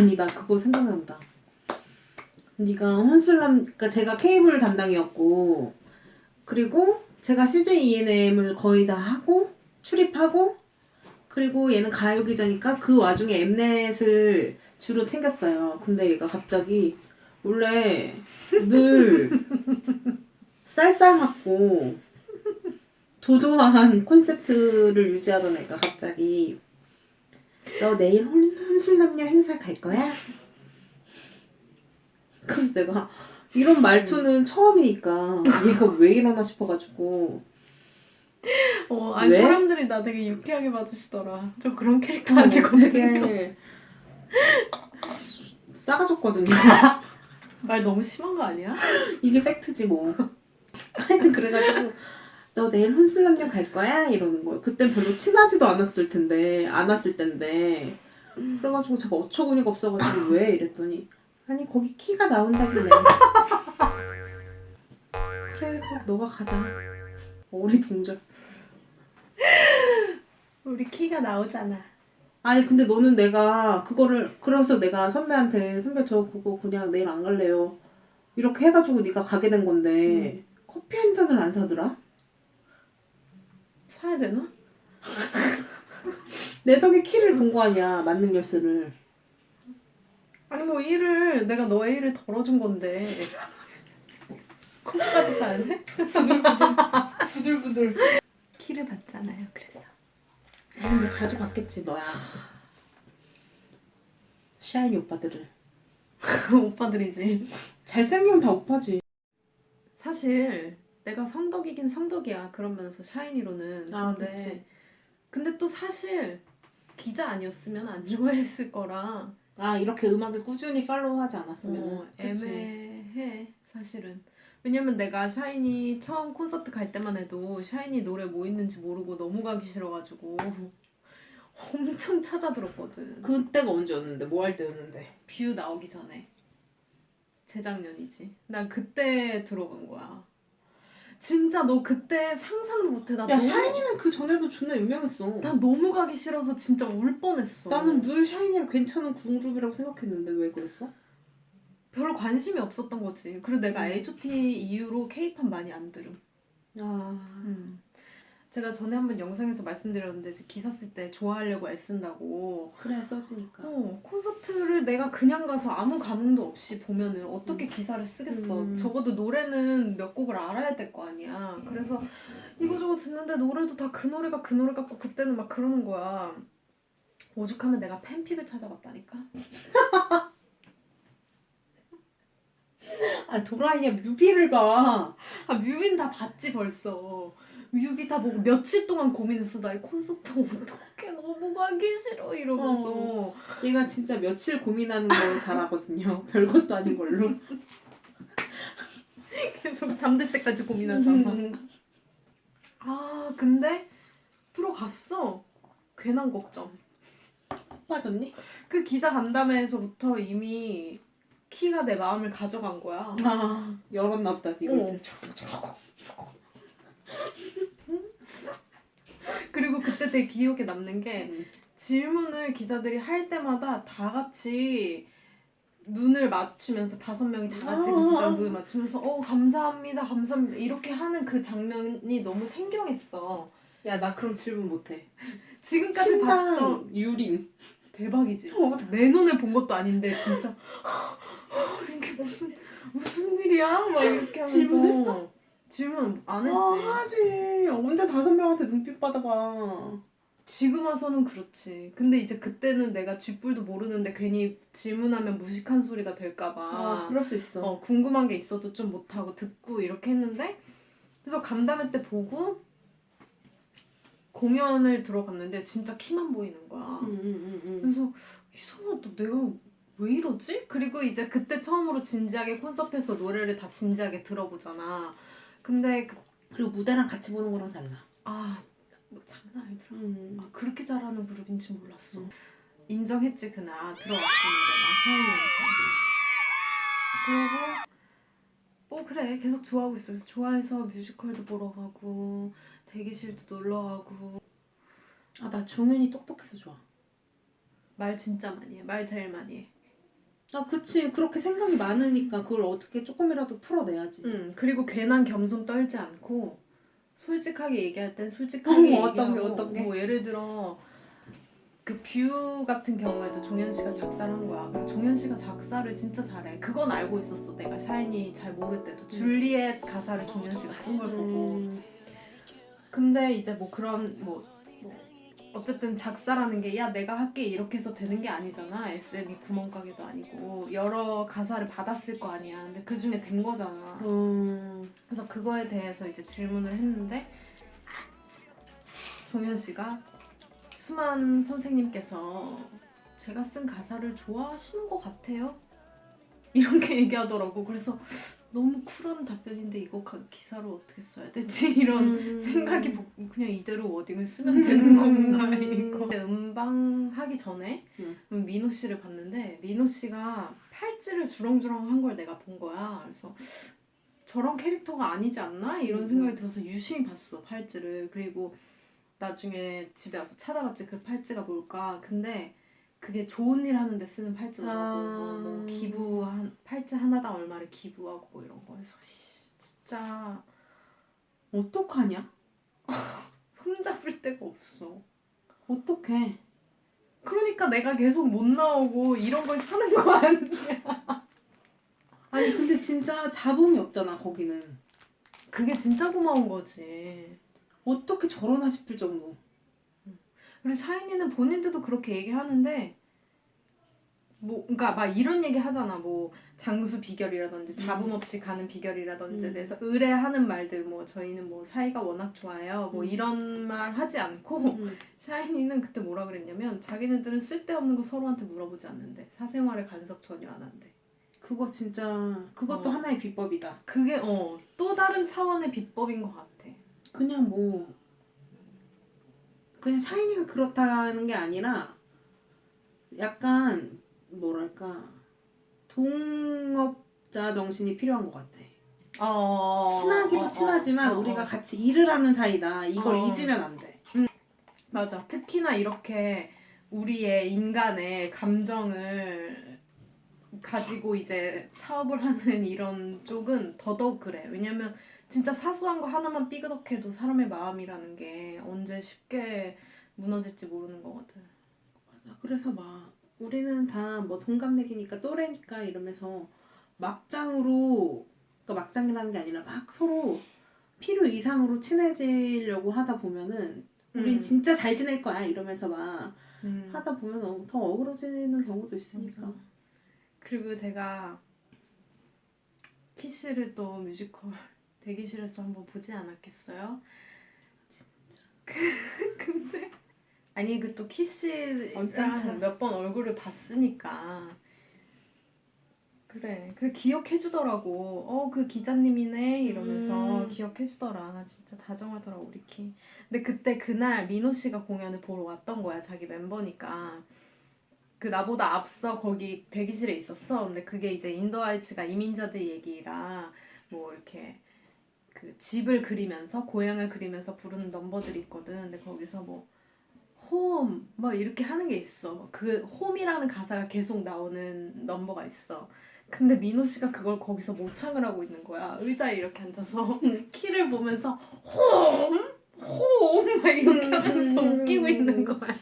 아니 나 그거 생각난다. 네가 혼술남 그러니까 제가 케이블 담당이었고 그리고 제가 CJ ENM을 거의 다 하고 출입하고 그리고 얘는 가요기자니까 그 와중에 엠넷을 주로 챙겼어요. 근데 얘가 갑자기 원래 늘 쌀쌀 맞고 도도한 콘셉트를 유지하던 애가 갑자기 너 내일 혼, 혼술남녀 행사 갈 거야? 그래서 내가 이런 말투는 처음이니까 얘가 왜 이러나 싶어가지고 어, 아니 왜? 사람들이 나 되게 유쾌하게 봐주시더라. 저 그런 캐릭터 어, 아니거든요. 되게 싸가졌거든요. 말 너무 심한 거 아니야? 이게 팩트지 뭐. 하여튼 그래가지고 너 내일 혼술남녀 갈 거야? 이러는 거예요. 그땐 별로 친하지도 않았을 텐데 안 왔을 텐데 그래가지고 제가 어처구니가 없어가지고 왜 이랬더니 아니 거기 키가 나온다길래 그래 그럼 너가 가자. 우리 동절. 우리 키가 나오잖아. 아니 근데 너는 내가 그거를 그래서 내가 선배한테 선배 저 그거 그냥 내일 안 갈래요. 이렇게 해가지고 네가 가게 된 건데 커피 한 잔을 안 사더라. 사야 되나? 내 덕에 키를 본 거 아니야 만능 열쇠를. 아니 뭐 일을 내가 너의 일을 덜어준 건데 컵까지 사야 돼? 부들부들. 키를 받잖아요. 그래서 아니 뭐 자주 봤겠지 너야. 샤이니 오빠들을. 오빠들이지. 잘생기면 다 오빠지. 사실 내가 성덕이긴 성덕이야. 그런 면에서 샤이니로는. 아, 근데 그치. 근데 또 사실 기자 아니었으면 안 좋아했을 거라 아 이렇게 음악을 꾸준히 팔로우하지 않았으면 어, 애매해 사실은. 왜냐면 내가 샤이니 처음 콘서트 갈 때만 해도 샤이니 노래 뭐 있는지 모르고 너무 가기 싫어가지고 엄청 찾아 들었거든. 그때가 언제였는데 뭐 할 때였는데. 뷰 나오기 전에 재작년이지. 난 그때 들어간 거야. 진짜 너 그때 상상도 못해. 나 야 너무, 샤이니는 그 전에도 존나 유명했어. 난 너무 가기 싫어서 진짜 울 뻔했어. 나는 늘 샤이니를 괜찮은 그룹이라고 생각했는데 왜 그랬어? 별로 관심이 없었던 거지. 그리고 내가 음. H.O.T 이후로 K-팝 많이 안 들음. 아 음. 제가 전에 한번 영상에서 말씀드렸는데 기사 쓸 때 좋아하려고 애쓴다고. 그래 써주니까. 어, 콘서트를 내가 그냥 가서 아무 감흥도 없이 보면은 어떻게 기사를 쓰겠어. 음. 적어도 노래는 몇 곡을 알아야 될 거 아니야. 그래서 이거저거 듣는데 노래도 다 그 노래가 그 노래 같고 그때는 막 그러는 거야. 오죽하면 내가 팬픽을 찾아봤다니까. 아 도라이냐 뮤비를 봐. 아 뮤비는 다 봤지 벌써. 뮤비 다 보고 며칠 동안 고민했어. 나 이 콘서트 어떡해 너무 가기 싫어 이러면서. 얘가 진짜 며칠 고민하는 걸 잘하거든요. 별것도 아닌 걸로. 계속 잠들 때까지 고민하잖아. 음. 아 근데 들어갔어. 괜한 걱정. 빠졌니? 그 기자 간담회에서부터 이미 키가 내 마음을 가져간 거야. 아 열었나 보다 이걸. 어. 그리고 그때 되게 기억에 남는 게 음. 질문을 기자들이 할 때마다 다 같이 눈을 맞추면서 다섯 명이 다 같이 그 기자 눈을 맞추면서 어 감사합니다 감사합니다 이렇게 하는 그 장면이 너무 생경했어. 야 나 그럼 질문 못해. 지금까지 봤던 심장 유린. 대박이지. 어. 내 눈을 본 것도 아닌데 진짜 이게 무슨 무슨 일이야? 막 이렇게 하면서 질문했어? 질문 안 했지. 아 하지. 언제 다섯 명한테 눈빛 받아봐. 지금 와서는 그렇지. 근데 이제 그때는 내가 쥐뿔도 모르는데 괜히 질문하면 무식한 소리가 될까봐. 아 그럴 수 있어. 어, 궁금한 게 있어도 좀 못하고 듣고 이렇게 했는데 그래서 간담회 때 보고 공연을 들어갔는데 진짜 키만 보이는 거야. 음, 음, 음, 그래서 이상하다 내가 왜 이러지? 그리고 이제 그때 처음으로 진지하게 콘서트에서 노래를 다 진지하게 들어보잖아. 근데 그, 그리고 무대랑 같이 보는 거랑 달라. 아, 뭐 장난 아니더라. 음. 아, 그렇게 잘하는 그룹인지 몰랐어. 음. 인정했지 그날 아, 들어왔구나 내가 서은이한테. 그리고 뭐 그래 계속 좋아하고 있어. 그래서 좋아해서 뮤지컬도 보러 가고 대기실도 놀러 가고 아나 정연이 똑똑해서 좋아. 말 진짜 많이 해. 말 제일 많이 해. 아 그치 그렇게 생각이 많으니까 그걸 어떻게 조금이라도 풀어내야지. 음 그리고 괜한 겸손 떨지 않고 솔직하게 얘기할 땐 솔직하게 어머, 어떤 게, 얘기하고 어떤 게? 뭐 예를 들어 그 뷰 같은 경우에도 종현 씨가 작사를 한 거야. 그리고 종현 씨가 작사를 진짜 잘해. 그건 알고 있었어. 내가 샤이니 잘 모를 때도 줄리엣 가사를 종현 씨가 쓴 걸 보고. 음, 근데 이제 뭐 그런 뭐, 뭐 어쨌든 작사라는 게 야 내가 할게 이렇게 해서 되는 게 아니잖아. SM이 구멍가게도 아니고 여러 가사를 받았을 거 아니야. 근데 그 중에 된 거잖아. 음, 그래서 그거에 대해서 이제 질문을 했는데 종현 씨가 수많은 선생님께서 제가 쓴 가사를 좋아하시는 것 같아요. 이렇게 얘기하더라고. 그래서 너무 쿨한 답변인데 이거 가- 기사로 어떻게 써야 되지? 이런 음. 생각이 복- 그냥 이대로 워딩을 쓰면 되는 건가 이거. 근데 음방 하기 전에 음. 민호 씨를 봤는데 민호 씨가 팔찌를 주렁주렁한 걸 내가 본 거야. 그래서 저런 캐릭터가 아니지 않나 이런 음. 생각이 들어서 유심히 봤어 팔찌를. 그리고 나중에 집에 와서 찾아봤지 그 팔찌가 뭘까. 근데 그게 좋은 일 하는데 쓰는 팔찌더라고. 아. 뭐, 뭐 기부 한 팔찌 하나당 얼마를 기부하고 뭐 이런 거. 그래서 씨, 진짜 어떡하냐? 흠잡을 데가 없어. 어떡해? 그러니까 내가 계속 못 나오고 이런 걸 사는 거 아니야. 아니 근데 진짜 잡음이 없잖아 거기는. 그게 진짜 고마운 거지. 어떻게 저러나 싶을 정도. 그리고 샤이니는 본인들도 그렇게 얘기하는데 뭐 그러니까 막 이런 얘기 하잖아. 뭐 장수 비결이라든지 잡음 없이 가는 비결이라든지 음. 그래서 의뢰하는 말들 뭐 저희는 뭐 사이가 워낙 좋아요. 뭐 음. 이런 말 하지 않고 음. 샤이니는 그때 뭐라 그랬냐면 자기네들은 쓸데없는 거 서로한테 물어보지 않는데 사생활에 간섭 전혀 안 한대. 그거 진짜 그것도 어. 하나의 비법이다. 그게 어 또 다른 차원의 비법인 것 같아. 그냥 뭐 그냥 샤이니가 그렇다는 게 아니라 약간 뭐랄까 동업자 정신이 필요한 것 같아. 어, 친하기도 어, 어, 친하지만 어, 어. 우리가 같이 일을 하는 사이다. 이걸 어. 잊으면 안 돼. 맞아. 특히나 이렇게 우리의 인간의 감정을 가지고 이제 사업을 하는 이런 쪽은 더더욱 그래. 왜냐면 진짜 사소한 거 하나만 삐그덕해도 사람의 마음이라는 게 언제 쉽게 무너질지 모르는 거거든. 맞아. 그래서 막 우리는 다 뭐 동갑내기니까 또래니까 이러면서 막장으로 그러니까 막장이라는 게 아니라 막 서로 필요 이상으로 친해지려고 하다 보면은 우린 음. 진짜 잘 지낼 거야 이러면서 막 음. 하다 보면 어- 더 어그러지는 경우도 있으니까. 맞아. 그리고 제가 키스를 또 뮤지컬 대기실에서 한번 보지 않았겠어요? 진짜. 근데 아니 그 또. 키스랑 몇번 얼굴을 봤으니까 그래 그 기억해 주더라고 어 그 기자님이네 이러면서 음. 기억해 주더라 진짜 다정하더라 우리 키 근데 그때 그날 민호 씨가 공연을 보러 왔던 거야 자기 멤버니까 그 나보다 앞서 거기 대기실에 있었어. 근데 그게 이제 인도아이츠가 이민자들 얘기라 뭐 이렇게 그 집을 그리면서 고향을 그리면서 부르는 넘버들이 있거든. 근데 거기서 뭐 홈, 뭐 이렇게 하는 게 있어. 그 홈이라는 가사가 계속 나오는 넘버가 있어. 근데 민호 씨가 그걸 거기서 모창을 하고 있는 거야. 의자에 이렇게 앉아서 키를 보면서 홈, 홈, 막 이렇게 하면서 웃기고 있는 거야.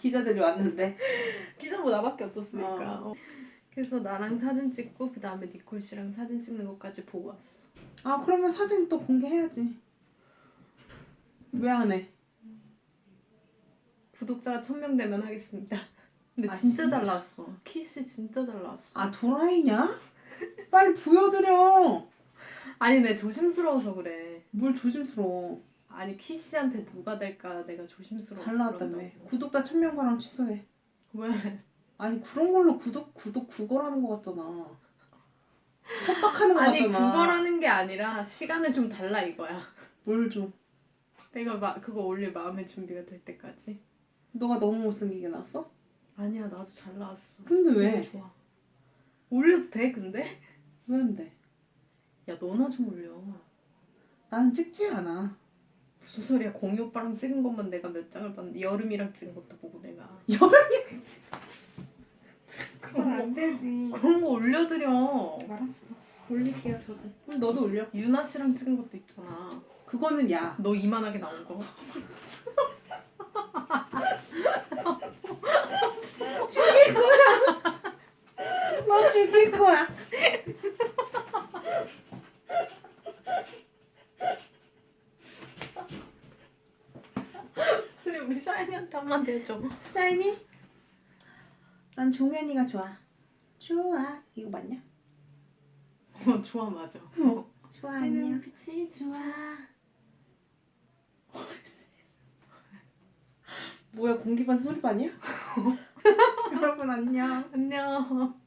기자들이 왔는데 기사뭐 나밖에 없었으니까. 어. 어. 그래서 나랑 사진 찍고 그 다음에 니콜 씨랑 사진 찍는 것까지 보고 왔어. 아 그러면 사진 또 공개해야지. 왜 안 해? 구독자가 천 명 되면 하겠습니다. 근데 아, 진짜, 진짜? 잘 나왔어. 키 씨 진짜 잘 나왔어. 아 도라이냐? 빨리 보여드려. 아니 내 조심스러워서 그래. 뭘 조심스러워. 아니 키 씨한테 누가 될까 내가 조심스러워서 잘 나왔다며. 구독자 천 명가랑 취소해. 왜? 아니 그런 걸로 구독 구독 구걸하는 거 같잖아. 협박하는 거 아니 같잖아. 구걸하는 게 아니라 시간을 좀 달라 이거야. 뭘 좀. 내가 막 그거 올릴 마음의 준비가 될 때까지. 너가 너무 못생기게 나왔어? 아니야 나도 잘 나왔어. 근데 너무 왜? 좋아. 올려도 돼 근데? 왜안 돼? 야 너나 좀 올려. 나는 찍지 않아. 무슨 소리야 공유 오빠랑 찍은 것만 내가 몇 장을 봤는데 여름이랑 찍은 것도 보고 내가 안 되지. 그런 거 올려드려. 알았어. 올릴게요 저도. 그럼 너도 올려. 유나 씨랑 찍은 것도 있잖아. 그거는 야. 너 이만하게 나온 거. 죽일 거야. 너 죽일 거야. 근데 우리 샤이니한테 한마디 해줘. 샤이니? 난 종현이가 좋아. 좋아. 이거 맞냐? 어, 좋아 맞아. 좋아 안녕. 빛이 좋아. 뭐야 공기반 소리반이야? 여러분 안녕. 안녕.